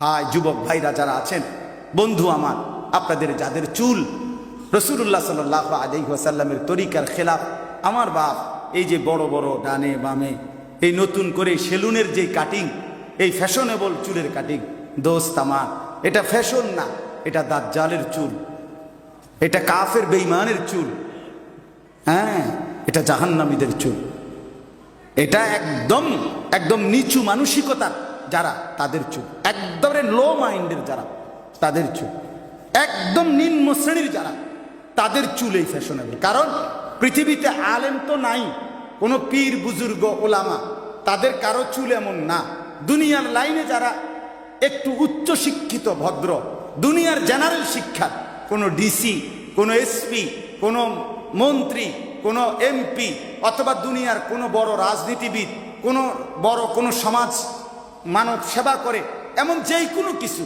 High, যুবক ভাইরা যারা আছেন, বন্ধু আমার, আপনাদের যাদের চুল রসুল্লাহ সাল্লাহ আলহিহাসাল্লামের তরিকার খেলাফ, আমার বাপ, এই যে বড় বড় ডানে বামে, এই নতুন করে সেলুনের যে কাটিং এই ফ্যাশনেবল চুলের কাটিং দোস্ত আমার, এটা ফ্যাশন না, এটা দাজ্জালের চুল, এটা কাফের বেইমানের চুল হ্যাঁ এটা জাহান্নামীদের চুল, এটা একদম একদম নিচু মানসিকতার যারা, তাদের চুল একদমে লো মাইন্ডের যারা, তাদের চুল একদম নিম্ন শ্রেণির যারা, তাদের চুল এই ফ্যাশনেবল কারণ পৃথিবীতে আলেম তো নাই, কোনো পীর, বুজুর্গ, ওলামা, তাদের কারও চুল এমন না। দুনিয়ার লাইনে যারা একটু উচ্চ শিক্ষিত, ভদ্র, দুনিয়ার জেনারেল শিক্ষা কোনো ডিসি কোনো এসপি কোনো মন্ত্রী, কোনো এমপি অথবা দুনিয়ার কোনো বড় রাজনীতিবিদ, কোনো বড় কোনো সমাজ মানব সেবা করে এমন যেই কোনো কিছু।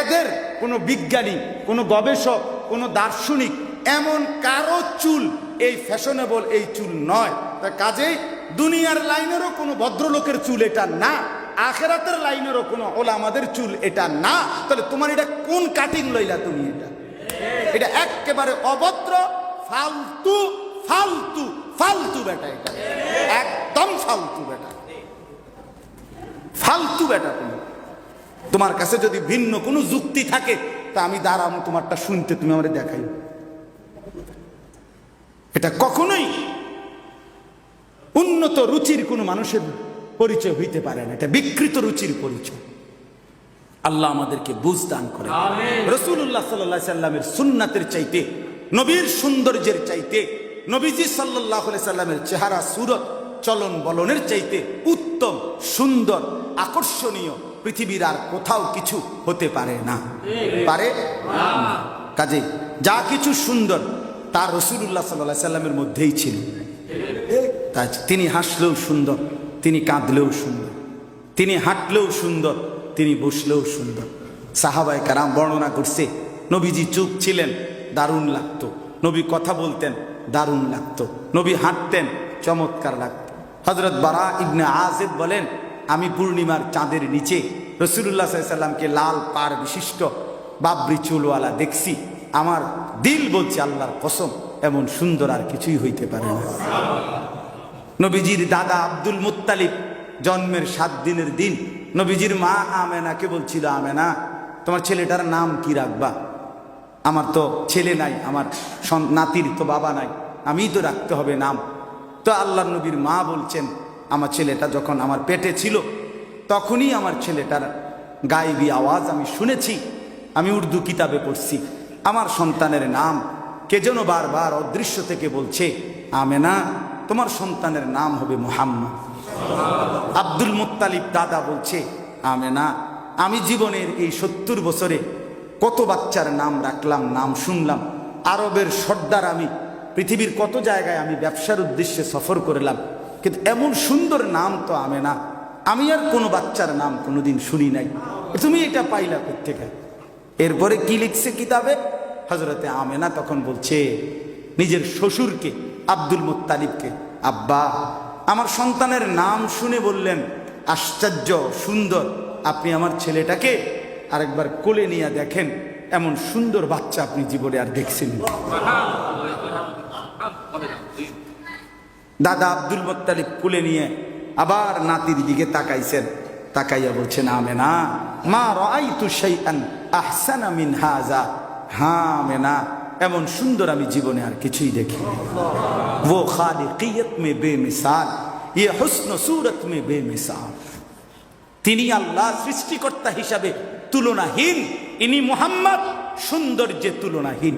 এদের কোনো বিজ্ঞানী, কোনো গবেষক, কোনো দার্শনিক, এমন কারও চুল এই ফ্যাশনেবল এই চুল নয়। তা কাজেই দুনিয়ার লাইনেরও কোনো ভদ্রলোকের চুল এটা না, আখেরাতের লাইনেরও কোনো ওলা আমাদের চুল এটা না। তাহলে তোমার এটা কোন কাটিং লইলা তুমি এটা? এটা একেবারে অভদ্র, ফালতু ফালতু ফালতু বেটা এটা। একদম ফালতু বেটা। ফালতু বেটা তুমি। তোমার কাছে যদি ভিন্ন কোনো যুক্তি থাকে তা আমি দাঁড়াম তোমারটা শুনতে তুমি আমারে দেখাই এটা কখনোই উন্নত রুচির কোনো মানুষের পরিচয় হইতে পারে না। এটা বিকৃত রুচির পরিচয়। আল্লাহ আমাদেরকে বুঝ দান করে। রসুল্লাহ সাল্লাহ সাল্লামের সুন্নাতের চাইতে নবীর সৌন্দর্যের চাইতে নবীজি সাল্লাহ সাল্লামের চেহারা সুরত চলন বলনের চাইতে উত্তম, সুন্দর, আকর্ষণীয় পৃথিবীর আর কোথাও কিছু হতে পারে না। পারে? কাজে যা কিছু সুন্দর তার রসুল্লাহ সাল্লাহ সাল্লামের মধ্যেই ছিল। তিনি হাসলেও সুন্দর, তিনি কাঁদলেও সুন্দর, তিনি হাঁটলেও সুন্দর, তিনি বসলেও সুন্দর। সাহাবাই কারাম বর্ণনা করছে, নবীজি চুপ ছিলেন, দারুণ লাগতো। নবী কথা বলতেন, দারুণ লাগতো। নবী হাঁটতেন, চমৎকার লাগতো। হজরত বারা ইবনে আজেদ বলেন, আমি পূর্ণিমার চাঁদের নিচে রসুল্লাহ সাল্লামকে লাল পার বিশিষ্ট বাবরি চুলওয়ালা দেখছি। আমার দিল বলছে, আল্লাহর কসম, এমন সুন্দর আর কিছুই হইতে পারে না। নবীজির দাদা আব্দুল মুত্তালিব জন্মের সাত দিনের দিন নবীজির মা আমেনাকে বলছিল, আমেনা, তোমার ছেলেটার নাম কি রাখবা? আমার তো ছেলে নাই, আমার নাতির তো বাবা নাই, আমিই তো রাখতে হবে নাম। তো আল্লাহ নবীর মা বলছেন, আমার ছেলেটা যখন আমার পেটে ছিল, তখনই আমার ছেলেটার গায়েবী আওয়াজ আমি শুনেছি। আমি উর্দু কিতাবে পড়ছি। আমার সন্তানের নাম কে যেন বারবার অদৃশ্য থেকে বলছে, আমেনা, তোমার সন্তানের নাম হবে মোহাম্মদ। আব্দুল মুত্তালিব দাদা বলছে, আমেনা, আমি জীবনের এই সত্তর বছরে কত বাচ্চার নাম রাখলাম, নাম শুনলাম। আরবের সর্দার আমি পৃথিবীর কত জায়গায় আমি ব্যবসার উদ্দেশ্যে সফর করলাম, কিন্তু এমন সুন্দর নাম তো আমেনা আমি আর কোনো বাচ্চার নাম কোনোদিন শুনি নাই। তুমি এটা পাইলা কোথেকে এরপরে কি লিখছে কিতাবে? হজরতে আমেনা তখন বলছে, নিজের শ্বশুরকে, আব্দুল মুত্তালিবকে, আব্বা, আমার সন্তানের নাম শুনে বললেন, আশ্চর্য, সুন্দর, আপনি আমার ছেলেটাকে আরেকবার কোলে নিয়ে দেখেন, এমন সুন্দর বাচ্চা আপনি জীবনে আর দেখছেন না। দাদা আব্দুল মোত্তালিব কুলে নিয়ে আবার নাতির দিকে তাকাইছেন। তাকাইয়া বলছেন আমে না মা রাই তু সেই আহসান আমিন হাজা হা আমে না এমন সুন্দর আমি জীবনে আর কিছুই দেখি ও খালিকিয়ত মে মিসাল ইয়ে হুসন সুরত মে মিসাল তিনি আল্লাহ সৃষ্টিকর্তা হিসাবে তুলনাহীন, ইনি মোহাম্মদ সৌন্দর্যে তুলনাহীন।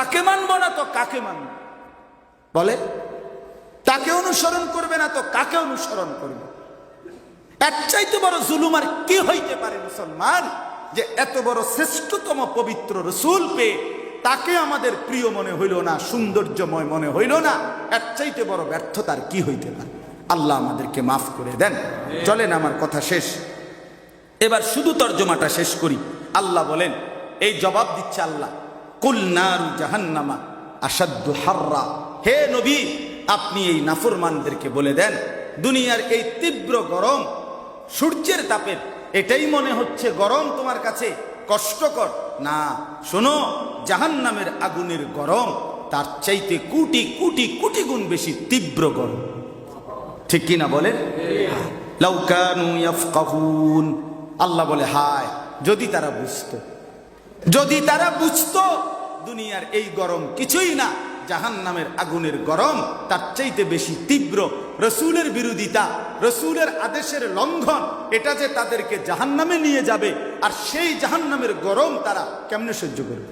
তাকে মানব না তো কাকে মানব? বলে, তাকে অনুসরণ করবে না তো কাকে অনুসরণ করবে? এর চাইতে বড় জুলুম আর কি হইতে পারে মুসলমান? যে এত বড় শ্রেষ্ঠতম পবিত্র রসুল পেয়ে তাকে আমাদের প্রিয় মনে হইল না, সৌন্দর্যময় মনে হইল না, এর চাইতে বড় ব্যর্থতার কি হইতে পারে? আল্লাহ আমাদেরকে মাফ করে দেন। চলেন, আমার কথা শেষ। এবার শুধু তর্জমাটা শেষ করি। আল্লাহ বলেন, এই জবাব দিচ্ছে আল্লাহ। কুলনার জাহান্নামা আসাদ্দ হাররা। হে নবী, আপনি এই নাফরমানদেরকে বলে দেন, দুনিয়ার এই তীব্র গরম সূর্যের তাপের এটাই মনে হচ্ছে গরম তোমার কাছে কষ্টকর। না, শোনো, জাহান্নামের আগুনের গরম তার চাইতে কোটি কোটি কোটি গুণ বেশি তীব্র গরম। ঠিক কিনা বলেন? লাউকানু ইয়াফকাহুন। আল্লাহ বলে, হায়, যদি তারা বুঝতো। যদি তারা বুঝতো, দুনিয়ার এই গরম কিছুই না জাহান নামের আগুনের গরম, তার চাইতে বেশি তীব্র রসুলের বিরোধিতা, রসুলের আদেশের লঙ্ঘন, এটা যে তাদেরকে জাহান নামে নিয়ে যাবে, আর সেই জাহান নামের গরম তারা কেমনে সহ্য করবে?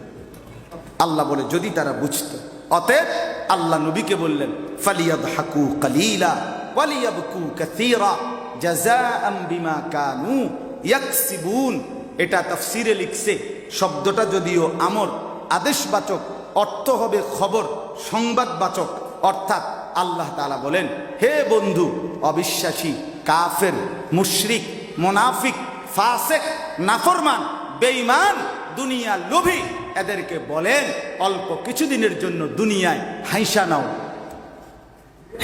আল্লাহ বলে, যদি তারা বুঝত। অতএব আল্লাহ নবীকে বললেন ফালিয়াদ হাকু কালিলা, ওয়ালিয়াবকু কাসীরা, জাযাআম বিমা কানু ইয়াকসিবুন। এটা তাফসিরে লিখছে শব্দটা যদিও আমর, আদেশবাচক, অর্থ হবে খবর, সংবাদবাচক, অর্থাৎ আল্লাহ তাআলা বলেন, হে বন্ধু, অবিশ্বাসী, কাফের, মুশরিক, মোনাফিক, ফাসেক, নাফরমান, বেঈমান, দুনিয়া লোভী, এদেরকে বলেন, অল্প কিছুদিনের জন্য দুনিয়ায় হাইসা নাও।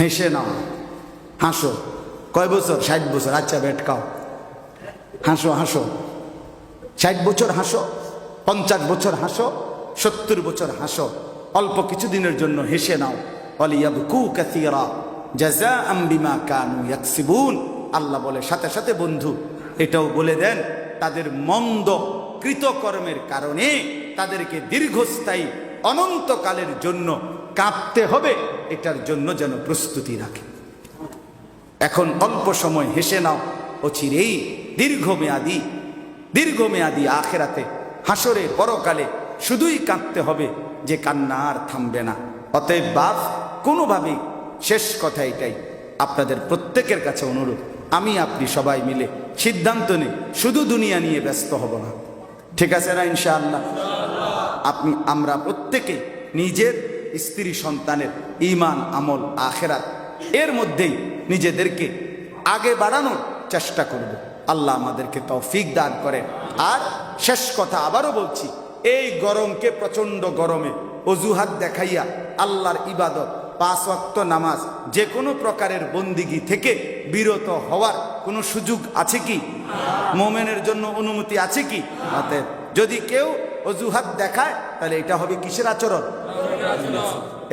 হেসে নাও। হাসো। কয় বছর? ষাট বছর। আচ্ছা বেটকাও। হাসো হাসো। ষাট বছর হাসো। পঞ্চাশ বছর হাসো, সত্তর বছর হাসো, অল্প কিছুদিনের জন্য হেসে নাও। অলিয়াবকু কাসীরা, জাযাআম বিমা কানু আল্লাহ বলে, সাথে সাথে বন্ধু, এটাও বলে দেন, তাদের মন্দ কৃতকর্মের কারণে তাদেরকে দীর্ঘস্থায়ী অনন্তকালের জন্য কাঁপতে হবে, এটার জন্য যেন প্রস্তুতি রাখে। এখন অল্প সময় হেসে নাও, অচিরেই দীর্ঘমেয়াদী দীর্ঘমেয়াদী আখেরাতে হাসরে পরকালে শুধুই কাঁদতে হবে যে কান্না আর থামবে না। অতএব বাপ, কোনোভাবেই শেষ কথা এটাই। আপনাদের প্রত্যেকের কাছে অনুরোধ, আমি আপনি সবাই মিলে সিদ্ধান্ত নেই, শুধু দুনিয়া নিয়ে ব্যস্ত হব না। ঠিক আছে না ইনশাআল্লাহ? আপনি, আমরা প্রত্যেকে নিজের স্ত্রী সন্তানের ইমান আমল, আখেরাত, এর মধ্যেই নিজেদেরকে আগে বাড়ানোর চেষ্টা করব। আল্লাহ আমাদেরকে তৌফিক দান করেন। আর শেষ কথা আবারও বলছি, এই গরমকে প্রচণ্ড গরমে অজুহাত দেখাইয়া আল্লাহর ইবাদত, পাঁচ ওয়াক্ত নামাজ যে কোনো প্রকারের বন্দিগি থেকে বিরত হওয়ার কোনো সুযোগ আছে কি? মোমেনের জন্য অনুমতি আছে কি? যদি কেউ অজুহাত দেখায়, তাহলে এটা হবে কিসের আচরণ?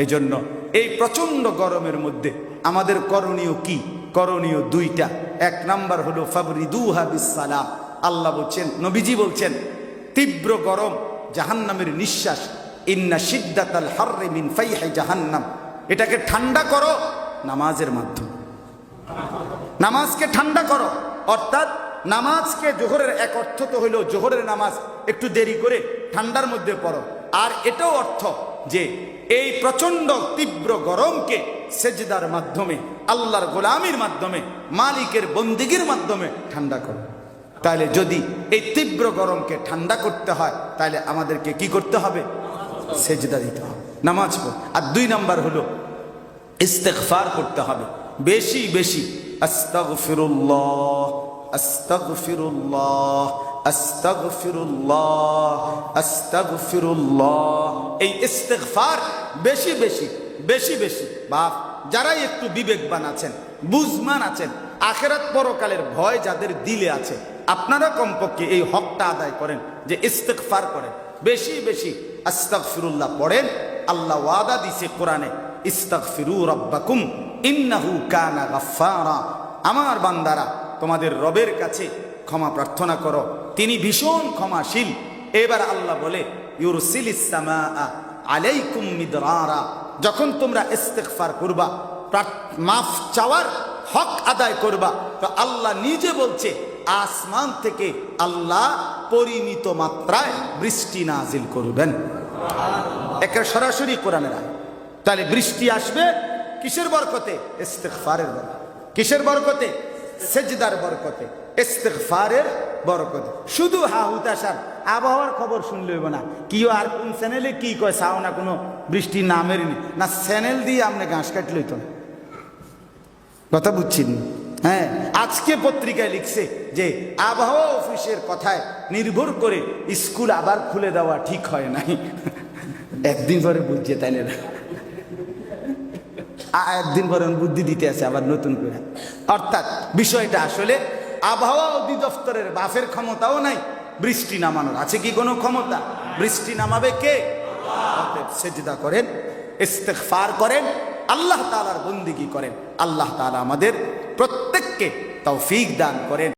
এই জন্য এই প্রচণ্ড গরমের মধ্যে আমাদের করণীয় কি? করণীয় দুইটা। এক নাম্বার হলো ফাবরিদুহা বিসালাম আল্লাহ বলছেন, নবীজি বলছেন, তীব্র গরম, জাহান্নামের নিঃশ্বাস। ইন্না সিদ্দাতাল হাররে মিন ফাইহে জাহান্নাম। এটাকে ঠান্ডা করো নামাজের মাধ্যমে। নামাজকে ঠান্ডা করো। অর্থাৎ নামাজকে জোহরের এক অর্থ তো হইল, জোহরের নামাজ একটু দেরি করে ঠান্ডার মধ্যে পড়ো। আর এটাও অর্থ যে, এই প্রচণ্ড তীব্র গরমকে সেজদার মাধ্যমে, আল্লাহর গোলামির মাধ্যমে, মালিকের বন্দিগির মাধ্যমে ঠান্ডা করো। তাহলে যদি এই তীব্র গরমকে ঠান্ডা করতে হয়, তাহলে আমাদেরকে কি করতে হবে? সেজদা দিতে হবে। নামাজ পড়। আর দুই নাম্বার হলো, ইস্তেগফার করতে হবে। বেশি বেশি, আস্তাগফিরুল্লাহ আস্তাগফিরুল্লাহ আস্তাগফিরুল্লাহ আস্তাগফিরুল্লাহ। এই ইস্তেগফার বেশি বেশি বেশি বেশি। বাপ, যারাই একটু বিবেকবান আছেন, বুঝমান আছেন আখেরাত পরকালের ভয় যাদের দিলে আছে, আপনারা কমপক্ষে এই হকটা আদায় করেন যে ইস্তেগফার করেন। বেশি বেশি আস্তাক ফিরুল্লাহ পড়েন, আল্লাহ ওয়াদা দিছে কোরআনে, ইস্তাগফিরু রাব্বাকুম ইন্নাহু কানা গাফফারা। আমার বান্দারা, তোমাদের রবের কাছে ক্ষমা প্রার্থনা করো, তিনি ভীষণ ক্ষমাশীল। এবার আল্লাহ বলে, ইউরসিলিস সামাআ আলাইকুম মিদরারা। যখন তোমরা ইস্তেগফার করবা মাফ চাওয়ার হক আদায় করবা। তো আল্লাহ নিজে বলছে, আসমান থেকে আল্লাহ পরিমিত মাত্রায় বৃষ্টি নাজিল করবেন। একে সরাসরি কোরআনের তাহলে বৃষ্টি আসবে কিসের বরকতে? ইস্তেগফারের বরকতে। কিসের বরকতে? সেজদার বরকতে। ইস্তেগফারের বরকতে। শুধু হা হুতাশার আবহাওয়ার খবর শুনলে হইব না। কি আর কোন চ্যানেলে কি কয়, চাও না কোনো বৃষ্টি নামের নি। চ্যানেল দিয়ে আপনি ঘাস কাটলে তো না। কথা বুঝছেন? হ্যাঁ আজকে পত্রিকায় লিখছে যে আবহাওয়া অফিসের কথায় নির্ভর করে স্কুল আবার খুলে দেওয়া ঠিক হয় নাই। একদিন পরে বুঝছে তাইলে না? একদিন পরে বুদ্ধি দিতে আছে আবার নতুন করে। অর্থাৎ বিষয়টা আসলে আবহাওয়া অধিদপ্তরের বাফের ক্ষমতাও নাই, বৃষ্টি নামানোর। আছে কি কোনো ক্ষমতা? বৃষ্টি নামাবে কে? সেজদা করেন, ইস্তেগফার করেন আল্লাহ তালার বন্দিগি করেন। আল্লাহ তালা আমাদের প্রত্যেককে তৌফিক দান করেন।